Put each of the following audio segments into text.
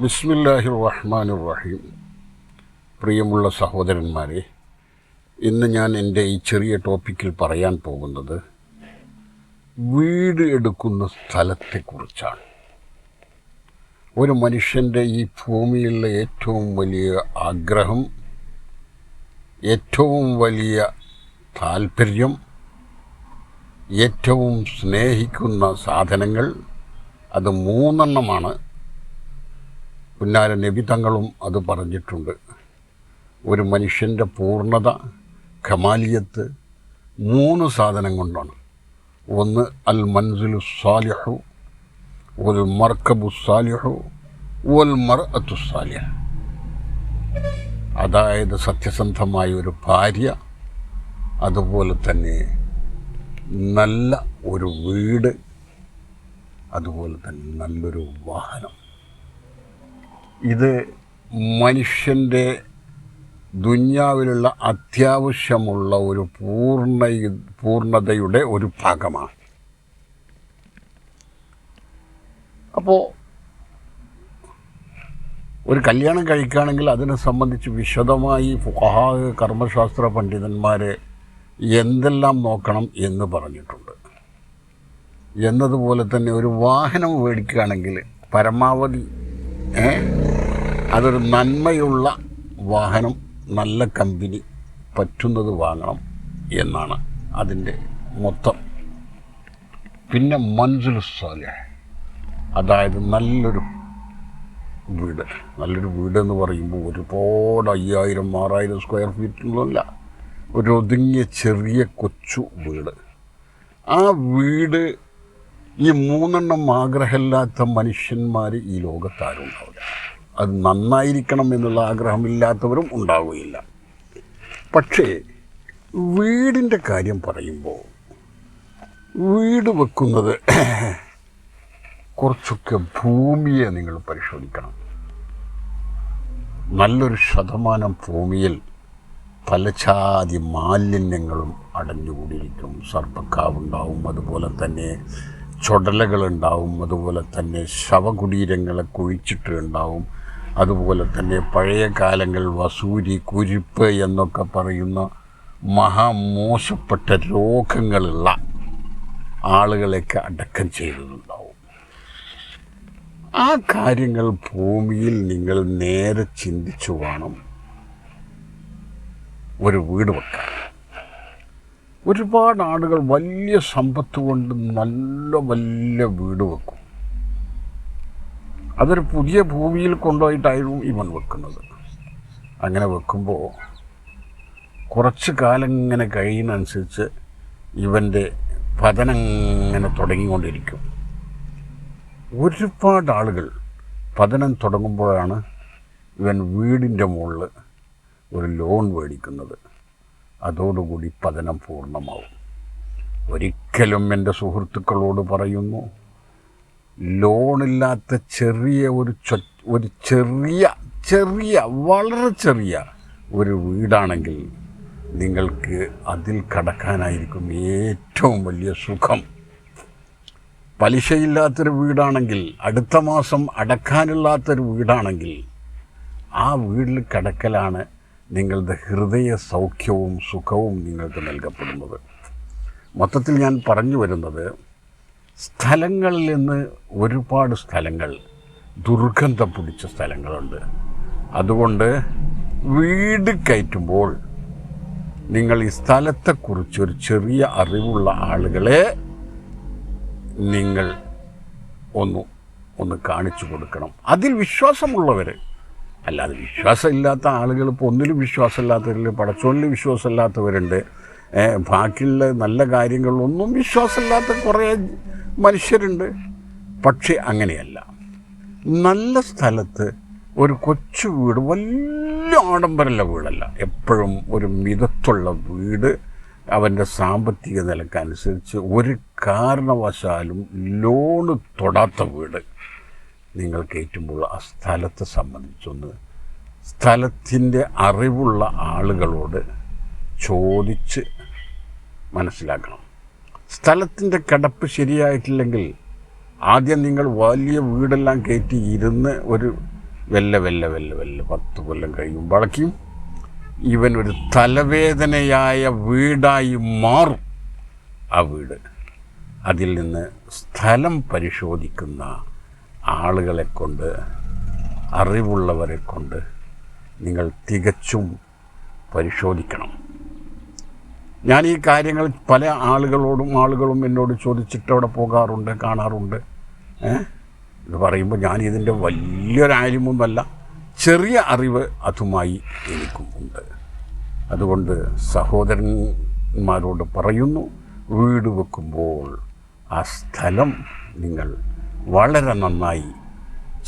ബിസ്മില്ലാഹി റഹ്മാൻ റഹീം പ്രിയമുള്ള സഹോദരന്മാരെ ഇന്ന് ഞാൻ എന്റെ ഈ ചെറിയ ടോപ്പിക്കിൽ പറയാൻ പോകുന്നത് വീട് എടുക്കുന്ന സ്ഥലത്തെക്കുറിച്ചാണ്. ഒരു മനുഷ്യന്റെ ഈ ഭൂമിയിലെ ഏറ്റവും വലിയ ആഗ്രഹം ഏറ്റവും വലിയ താല്പര്യം ഏറ്റവും സ്നേഹിക്കുന്ന സാധനങ്ങൾ അത് മൂന്നെണ്ണമാണ്. പുന്നാര നബി അത് പറഞ്ഞിട്ടുണ്ട്. ഒരു മനുഷ്യന്റെ പൂർണത ഖമാലിയത്ത് മൂന്ന് സാധനം കൊണ്ടാണ്. ഒന്ന് അൽ മൻസുലു സാലിഹു ഒൽ മർക്കബു സാലിഹു ഒൽ മർ അത്തു സാലിഹ അതായത് സത്യസന്ധമായ ഒരു ഭാര്യ അതുപോലെ തന്നെ നല്ല ഒരു വീട് അതുപോലെ തന്നെ നല്ലൊരു വാഹനം. ഇത് മനുഷ്യന്റെ ദുന്യാവിലുള്ള അത്യാവശ്യമുള്ള ഒരു പൂർണ പൂർണതയുടെ ഒരു ഭാഗമാണ്. അപ്പോൾ ഒരു കല്യാണം കഴിക്കുകയാണെങ്കിൽ അതിനെ സംബന്ധിച്ച് വിശദമായി ഫുഹാ കർമ്മശാസ്ത്ര പണ്ഡിതന്മാർ എന്തെല്ലാം നോക്കണം എന്ന് പറഞ്ഞിട്ടുണ്ട്. എന്നതുപോലെ തന്നെ ഒരു വാഹനം മേടിക്കുകയാണെങ്കിൽ പരമാവധി ഏ, അതൊരു നന്മയുള്ള വാഹനം നല്ല കമ്പനി പറ്റുന്നത് വാങ്ങണം എന്നാണ് അതിന്റെ മൊത്തം. പിന്നെ മൻസുൽ സാലിഹ് അതായത് നല്ലൊരു വീട്. നല്ലൊരു വീട് എന്ന് പറയുമ്പോൾ ഒരുപാട് അയ്യായിരം ആറായിരം സ്ക്വയർ ഫീറ്റിലല്ല ഒരു ഒതുങ്ങിയ ചെറിയ കൊച്ചു വീട്. ആ വീട് ഈ മൂന്നെണ്ണം ആഗ്രഹമില്ലാത്ത മനുഷ്യന്മാർ ഈ ലോകത്താരും ഉണ്ടാവില്ല അത് നന്നായിരിക്കണം എന്നുള്ള ആഗ്രഹമില്ലാത്തവരും ഉണ്ടാവുകയില്ല. പക്ഷേ വീടിന്റെ കാര്യം പറയുമ്പോൾ വീട് വെക്കുന്നത് കുറച്ചൊക്കെ ഭൂമിയെ നിങ്ങൾ പരിശോധിക്കണം. നല്ലൊരു ശതമാനം ഭൂമിയിൽ പലചാതി മാലിന്യങ്ങളും അടഞ്ഞുകൂടിയിരിക്കും. സർപ്പക്കാവുണ്ടാവും അതുപോലെ തന്നെ ചുടലകളുണ്ടാവും അതുപോലെ തന്നെ ശവകുടീരങ്ങളെ കുഴിച്ചിട്ട് ഉണ്ടാവും അതുപോലെ തന്നെ പഴയ കാലങ്ങൾ വസൂരി കുരിപ്പ് എന്നൊക്കെ പറയുന്ന മഹാമോശപ്പെട്ട രോഗങ്ങളുള്ള ആളുകളെയൊക്കെ അടക്കം ചെയ്തതുണ്ടാവും ആ കാര്യങ്ങൾ ഭൂമിയിൽ നിങ്ങൾ നേരെ ചിന്തിച്ചു വേണം ഒരു വീട് വെക്കാൻ. ഒരുപാട് ആളുകൾ വലിയ സമ്പത്ത് കൊണ്ട് നല്ല വലിയ വീട് വെക്കും. അതൊരു പുതിയ ഭൂമിയിൽ കൊണ്ടുപോയിട്ടായിരുന്നു ഇവൻ വെക്കുന്നത്. അങ്ങനെ വെക്കുമ്പോൾ കുറച്ച് കാലം ഇങ്ങനെ കഴിയുന്നതനുസരിച്ച് ഇവന്റെ പതനം ഇങ്ങനെ തുടങ്ങിക്കൊണ്ടിരിക്കും. ഒരുപാട് ആളുകൾ പതനം തുടങ്ങുമ്പോഴാണ് ഇവൻ വീടിന്റെ മുകളിൽ ഒരു ലോൺ മേടിക്കുന്നത്. അതോടുകൂടി പതനം പൂർണമാവും. ഒരിക്കലും എന്റെ സുഹൃത്തുക്കളോട് പറയുന്നു ലോണില്ലാത്ത ചെറിയ ഒരു ചൊ ഒരു ചെറിയ ചെറിയ വളരെ ചെറിയ ഒരു വീടാണെങ്കിൽ നിങ്ങൾക്ക് അതിൽ കടക്കാനായിരിക്കും ഏറ്റവും വലിയ സുഖം. പലിശയില്ലാത്തൊരു വീടാണെങ്കിൽ അടുത്ത മാസം അടക്കാനില്ലാത്തൊരു വീടാണെങ്കിൽ ആ വീട്ടിൽ കടക്കലാണ് നിങ്ങളുടെ ഹൃദയ സൗഖ്യവും സുഖവും നിങ്ങൾക്ക് നൽകപ്പെടുന്നത്. മൊത്തത്തിൽ ഞാൻ പറഞ്ഞു വരുന്നത് സ്ഥലങ്ങളിൽ നിന്ന് ഒരുപാട് സ്ഥലങ്ങൾ ദുർഗന്ധം പിടിച്ച സ്ഥലങ്ങളുണ്ട്. അതുകൊണ്ട് വീട് കയറ്റുമ്പോൾ നിങ്ങൾ ഈ സ്ഥലത്തെക്കുറിച്ച് ഒരു ചെറിയ അറിവുള്ള ആളുകളെ നിങ്ങൾ ഒന്ന് ഒന്ന് കാണിച്ചു കൊടുക്കണം. അതിൽ വിശ്വാസമുള്ളവർ അല്ലാതെ വിശ്വാസമില്ലാത്ത ആളുകൾ ഇപ്പോൾ ഒന്നിലും വിശ്വാസമില്ലാത്തവരിൽ പടച്ചോണിൽ വിശ്വാസമില്ലാത്തവരുണ്ട്. ബാക്കിയുള്ള നല്ല കാര്യങ്ങളിലൊന്നും വിശ്വാസമില്ലാത്ത കുറേ മനുഷ്യരുണ്ട്. പക്ഷേ അങ്ങനെയല്ല. നല്ല സ്ഥലത്ത് ഒരു കൊച്ചു വീട് വലിയ ആഡംബരമുള്ള വീടല്ല. എപ്പോഴും ഒരു മിതത്തുള്ള വീട് അവന്റെ സാമ്പത്തിക നിലക്കനുസരിച്ച് ഒരു കാരണവശാലും ലോണ് തൊടാത്ത വീട് നിങ്ങൾ കയറ്റുമ്പോൾ ആ സ്ഥലത്തെ സംബന്ധിച്ചൊന്ന് സ്ഥലത്തിന്റെ അറിവുള്ള ആളുകളോട് ചോദിച്ച് മനസ്സിലാക്കണം. സ്ഥലത്തിന്റെ കിടപ്പ് ശരിയായിട്ടില്ലെങ്കിൽ ആദ്യം നിങ്ങൾ വലിയ വീടെല്ലാം കയറ്റി ഇരുന്ന് ഒരു വെല്ല വെല്ല വെല്ല വെല്ല പത്ത് കൊല്ലം കഴിയുമ്പോഴേക്കും ഇവൻ ഒരു തലവേദനയായ വീടായി മാറും ആ വീട്. അതിൽ നിന്ന് സ്ഥലം പരിശോധിക്കുന്ന ആളുകളെ കൊണ്ട് അറിവുള്ളവരെ കൊണ്ട് നിങ്ങൾ തികച്ചും പരിശോധിക്കണം. ഞാൻ ഈ കാര്യങ്ങൾ പല ആളുകളോടും ആളുകളും എന്നോട് ചോദിച്ചിട്ട് അവിടെ പോകാറുണ്ട് കാണാറുണ്ട്? ഇത് പറയുമ്പോൾ ഞാൻ ഇതിന്റെ വലിയൊരാര്യമൊന്നുമല്ല ചെറിയ അറിവ് അതുമായി എനിക്കും ഉണ്ട് അതുകൊണ്ട് സഹോദരന്മാരോട് പറയുന്നു വീട് വെക്കുമ്പോൾ ആ സ്ഥലം നിങ്ങൾ വളരെ നന്നായി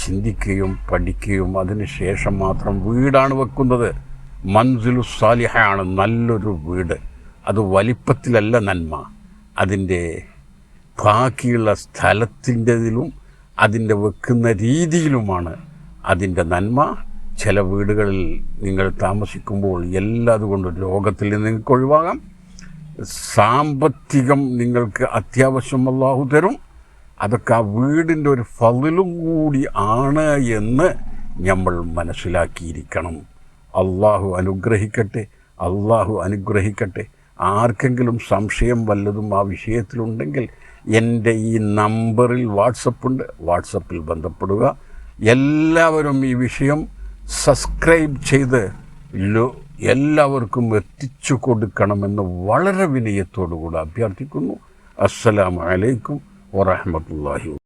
ചിന്തിക്കുകയും പഠിക്കുകയും അതിനുശേഷം മാത്രം വീടാണ് വെക്കുന്നത്. മൻസിലു സാലിഹയാണ് നല്ലൊരു വീട്. അത് വലിപ്പത്തിലല്ല നന്മ. അതിന്റെ ബാക്കിയുള്ള സ്ഥലത്തിന്റെതിലും അതിന്റെ വെക്കുന്ന രീതിയിലുമാണ് അതിന്റെ നന്മ. ചില വീടുകളിൽ നിങ്ങൾ താമസിക്കുമ്പോൾ എല്ലാം അതുകൊണ്ട് രോഗത്തിൽ നിന്ന് നിങ്ങൾക്ക് ഒഴിവാകാം. സാമ്പത്തികം നിങ്ങൾക്ക് അത്യാവശ്യം അല്ലാഹു തരും. അതൊക്കെ ആ വീടിന്റെ ഒരു ഫതിലും കൂടി ആണ് എന്ന് നമ്മൾ മനസ്സിലാക്കിയിരിക്കണം. അള്ളാഹു അനുഗ്രഹിക്കട്ടെ അള്ളാഹു അനുഗ്രഹിക്കട്ടെ. ആർക്കെങ്കിലും സംശയം വല്ലതും ആ വിഷയത്തിലുണ്ടെങ്കിൽ എന്റെ ഈ നമ്പറിൽ വാട്സപ്പുണ്ട് വാട്സപ്പിൽ ബന്ധപ്പെടുക. എല്ലാവരും ഈ വിഷയം സബ്സ്ക്രൈബ് ചെയ്ത് എല്ലാവർക്കും എത്തിച്ചു കൊടുക്കണമെന്ന് വളരെ വിനയത്തോടു കൂടെ അഭ്യർത്ഥിക്കുന്നു അസ്സലാമലൈക്കും വറഹമത്തല്ലാഹി